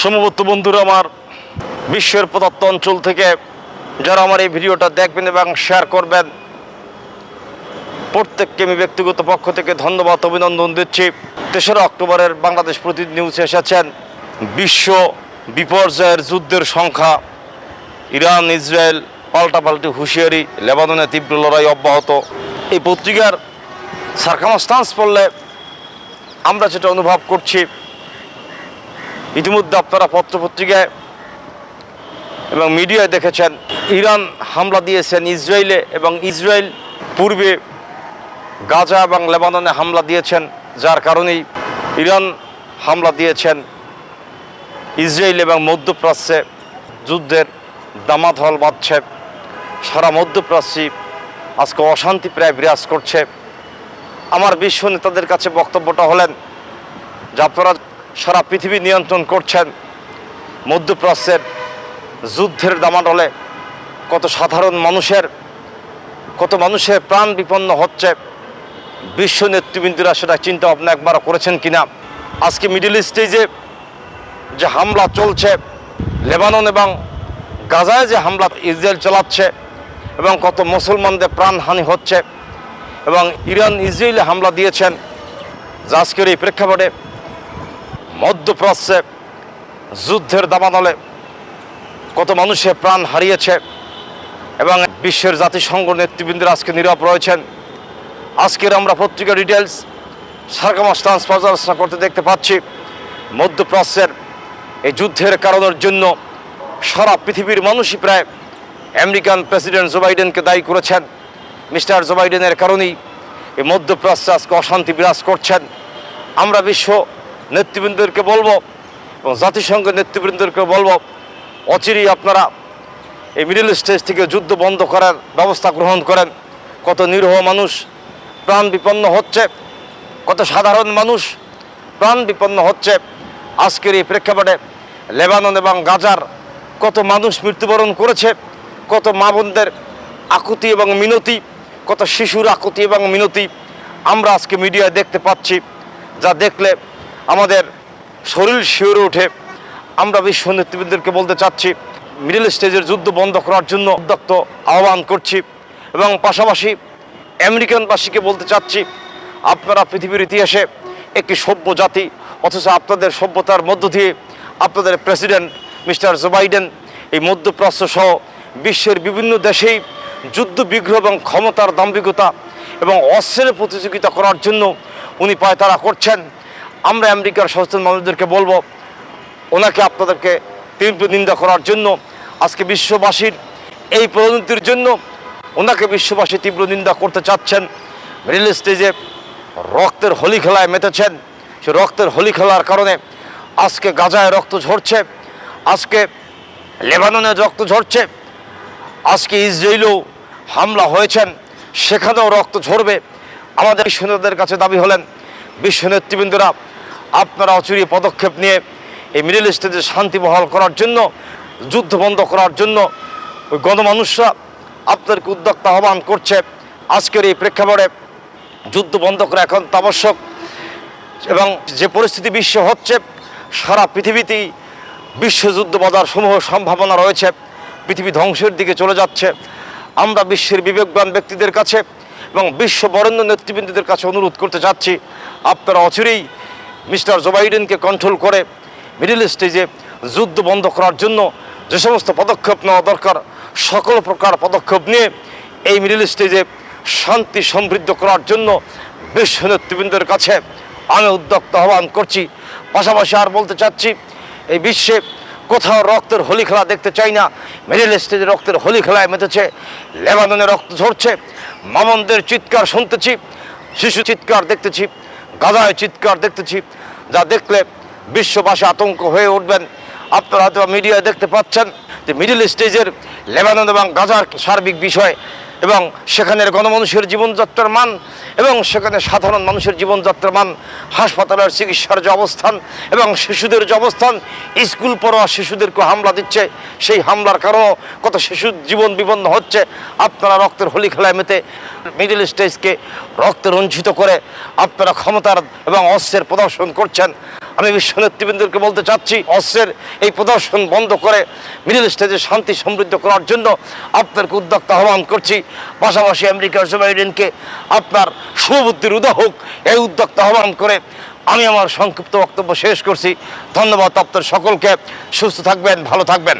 সমবত বন্ধুরা, আমার বিশ্বের প্রদত্ত অঞ্চল থেকে যারা আমার এই ভিডিওটা দেখবেন এবং শেয়ার করবেন, প্রত্যেককে আমি ব্যক্তিগত পক্ষ থেকে ধন্যবাদ, অভিনন্দন দিচ্ছি। তেসরা অক্টোবরের বাংলাদেশ প্রতিদিন নিউজে এসেছেন, বিশ্ব বিপর্যয়ের যুদ্ধের সংখ্যা, ইরান, ইসরায়েল, পাল্টাপাল্টি হুঁশিয়ারি, লেবাননে তীব্র লড়াই অব্যাহত। এই পত্রিকার সার্কামস্টান্স পড়লে আমরা যেটা অনুভব করছি ইতিমধ্যে আপনারা পত্রপত্রিকায় এবং মিডিয়ায় দেখেছেন, ইরান হামলা দিয়েছেন ইসরায়েলে এবং ইসরায়েল পূর্বে গাজা এবং লেবাননে হামলা দিয়েছেন, যার কারণেই ইরান হামলা দিয়েছেন। ইসরায়েল এবং মধ্যপ্রাচ্যে যুদ্ধের দামাধল বাঁধছে। সারা মধ্যপ্রাচ্যে আজকে অশান্তি প্রায় বিরাজ করছে। আমার বিশ্ব নেতাদের কাছে বক্তব্যটা হলেন যে আপনারা সারা পৃথিবী নিয়ন্ত্রণ করছেন মধ্যপ্রাচ্যের যুদ্ধের দামাডলে কত সাধারণ মানুষের, কত মানুষের প্রাণ বিপন্ন হচ্ছে, বিশ্ব নেতৃবৃন্দরা সেটা চিন্তা ভাবনা একবার করেছেন কিনা? আজকে মিডিল ইস্টে যে যে হামলা চলছে, লেবানন এবং গাজায় যে হামলা ইসরায়েল চালাচ্ছে এবং কত মুসলমানদের প্রাণহানি হচ্ছে এবং ইরান ইসরায়েলে হামলা দিয়েছেন, যা আজকের এই প্রেক্ষাপটে মধ্যপ্রাচ্যে যুদ্ধের দাবানলে কত মানুষে প্রাণ হারিয়েছে এবং বিশ্বের জাতিসংঘ নেতৃবৃন্দরা আজকে নীরব রয়েছেন। আজকের আমরা পত্রিকা ডিটেলস সার্কামাস্টান্স পর্যালোচনা করতে দেখতে পাচ্ছি। মধ্যপ্রাচ্যের এই যুদ্ধের কারণের জন্য সারা পৃথিবীর মানুষই প্রায় আমেরিকান প্রেসিডেন্ট জো বাইডেনকে দায়ী করেছেন। মিস্টার জো বাইডেনের কারণেই এই মধ্যপ্রাচ্যে আজকে অশান্তি বিরাজ করছেন। আমরা বিশ্ব নেতৃবৃন্দদেরকে বলব এবং জাতিসংঘের নেতৃবৃন্দদেরকে বলব, অচিরেই আপনারা এই মিডল স্টেজ থেকে যুদ্ধ বন্ধ করার ব্যবস্থা গ্রহণ করেন। কত নিরহ মানুষ প্রাণ বিপন্ন হচ্ছে, কত সাধারণ মানুষ প্রাণ বিপন্ন হচ্ছে। আজকের এই প্রেক্ষাপটে লেবানন এবং গাজার কত মানুষ মৃত্যুবরণ করেছে, কত মা বোনদের আকুতি এবং মিনতি, কত শিশুর আকুতি এবং মিনতি আমরা আজকে মিডিয়ায় দেখতে পাচ্ছি। যা দেখলে আমাদের শরীর শিওরে ওঠে। আমরা বিশ্ব নেতৃবৃন্দকে বলতে চাচ্ছি মিডল স্টেজের যুদ্ধ বন্ধ করার জন্য উদ্যক্ত আহ্বান করছি এবং পাশাপাশি আমেরিকানবাসীকে বলতে চাচ্ছি, আপনারা পৃথিবীর ইতিহাসে একটি সভ্য জাতি, অথচ আপনাদের সভ্যতার মধ্য দিয়ে আপনাদের প্রেসিডেন্ট মিস্টার জো বাইডেন, এই মধ্যপ্রাচ্য সহ বিশ্বের বিভিন্ন দেশেই যুদ্ধ বিগ্রহ এবং ক্ষমতার দাম্ভিকতা এবং অস্ত্রের প্রতিযোগিতা করার জন্য উনি পায়তারা করছেন। আমরা আমেরিকার সচেতন মানুষদেরকে বলব, ওনাকে আপনাদেরকে তীব্র নিন্দা করার জন্য, আজকে বিশ্ববাসীর এই পরিণতির জন্য ওনাকে বিশ্ববাসী তীব্র নিন্দা করতে চাচ্ছেন। মিডল স্টেজে রক্তের হোলি খেলায় মেতেছেন। সে রক্তের হোলি খেলার কারণে আজকে গাজায় রক্ত ঝরছে, আজকে লেবাননে রক্ত ঝরছে, আজকে ইসরায়েলেও হামলা হয়েছেন, সেখানেও রক্ত ঝরবে। আমাদের সৈন্যদের কাছে দাবি হলেন বিশ্ব নেতৃবৃন্দরা আপনারা অচুরি পদক্ষেপ নিয়ে এই মিডল ইস্টে যে শান্তি বহাল করার জন্য, যুদ্ধ বন্ধ করার জন্য ওই গণমানুষরা আপনাদেরকে উদ্যোক্তা আহ্বান করছে। আজকের এই প্রেক্ষাপটে যুদ্ধ বন্ধ করা এখন আবশ্যক এবং যে পরিস্থিতি বিশ্ব হচ্ছে, সারা পৃথিবীতেই বিশ্বযুদ্ধ বাজার সমূহ সম্ভাবনা রয়েছে। পৃথিবী ধ্বংসের দিকে চলে যাচ্ছে। আমরা বিশ্বের বিবেকবান ব্যক্তিদের কাছে এবং বিশ্ব বরেণ্য নেতৃবৃন্দদের কাছে অনুরোধ করতে চাচ্ছি আপনারা অচিরেই মিস্টার জো বাইডেনকে কন্ট্রোল করে মিডল স্টেজে যুদ্ধ বন্ধ করার জন্য যে সমস্ত পদক্ষেপ নেওয়া দরকার, সকল প্রকার পদক্ষেপ নিয়ে এই মিডল স্টেজে শান্তি সমৃদ্ধ করার জন্য বিশ্ব নেতৃবৃন্দের কাছে আমি উদ্যোক্ত আহ্বান করছি। পাশাপাশি আর বলতে চাচ্ছি, এই বিশ্বে কোথাও রক্তের হোলি খেলা দেখতে চাই না। মিডল স্টেজে রক্তের হোলি খেলায় মেতেছে, লেবাননে রক্ত ঝরছে, মামনদের চিৎকার শুনতেছি, শিশু চিৎকার দেখতেছি। গাজায় চিৎকার দেখতেছি, যা দেখলে বিশ্ববাসী আতঙ্ক হয়ে উঠবেন। আপনারা হয়তো মিডিয়ায় দেখতে পাচ্ছেন যে মিডিল স্টেজের লেবানন এবং গাজার সার্বিক বিষয় এবং সেখানের গণমানুষের জীবনযাত্রার মান এবং সেখানে সাধারণ মানুষের জীবনযাত্রার মান, হাসপাতালের চিকিৎসার যে অবস্থান এবং শিশুদের যে অবস্থান, স্কুল পড়োয়া শিশুদেরকে হামলা দিচ্ছে, সেই হামলার কারণেও কত শিশুর জীবন বিপন্ন হচ্ছে। আপনারা রক্তের হোলি খেলায় মেতে মিডল স্টেজকে রক্তে রঞ্জিত করে আপনারা ক্ষমতার এবং অস্ত্রের প্রদর্শন করছেন। আমি বিশ্ব নেতৃবৃন্দকে বলতে চাচ্ছি, অস্ত্রের এই প্রদর্শন বন্ধ করে মিডিল স্টেজে শান্তি সমৃদ্ধ করার জন্য আপনাকে উদ্যোক্তা আহ্বান করছি, পাশাপাশি আমেরিকার বাইডেনকে আপনার সুবুদ্ধির উদয় হোক, এই উদ্যোক্তা আহ্বান করে আমি আমার সংক্ষিপ্ত বক্তব্য শেষ করছি। ধন্যবাদ আপনার সকলকে, সুস্থ থাকবেন, ভালো থাকবেন।